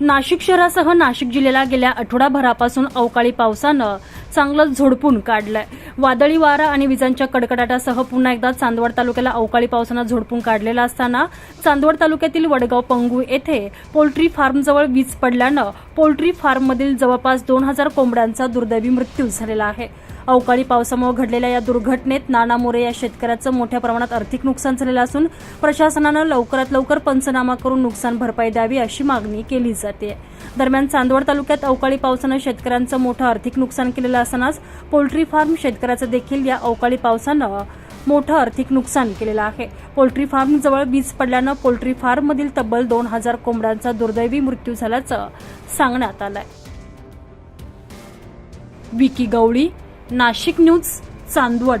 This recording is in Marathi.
नाशिक शहरासह नाशिक जिल्ह्याला गेल्या आठवडाभरापासून अवकाळी पावसानं चांगलं झोडपून काढलंय. वादळी वारा आणि विजांच्या कडकडाटासह पुन्हा एकदा चांदवड तालुक्याला अवकाळी पावसानं झोडपून काढलेला असताना चांदवड तालुक्यातील वडगाव पंगू येथे पोल्ट्री फार्मजवळ वीज पडल्यानं पोल्ट्री फार्ममधील जवळपास दोन हजार कोंबड्यांचा दुर्दैवी मृत्यू झालेला आहे. अवकाळी पावसामुळे घडलेल्या या दुर्घटनेत नाना मोरे या शेतकऱ्याचं मोठ्या प्रमाणात आर्थिक नुकसान झालेलं असून प्रशासनानं लवकरात लवकर पंचनामा करून नुकसान भरपाई द्यावी अशी मागणी केली जाते. दरम्यान चांदवड तालुक्यात अवकाळी पावसानं शेतकऱ्यांचं मोठं आर्थिक नुकसान केलेलं असतानाच पोल्ट्री फार्म शेतकऱ्याचं देखील या अवकाळी पावसानं मोठं आर्थिक नुकसान केलेलं आहे. पोल्ट्री फार्म जवळ वीज पडल्यानं पोल्ट्री फार्ममधील तब्बल दोन हजार कोंबड्यांचा दुर्दैवी मृत्यू झाल्याचं सांगण्यात आलंय. विकी गवळी नाशिक न्यूज चांदवड.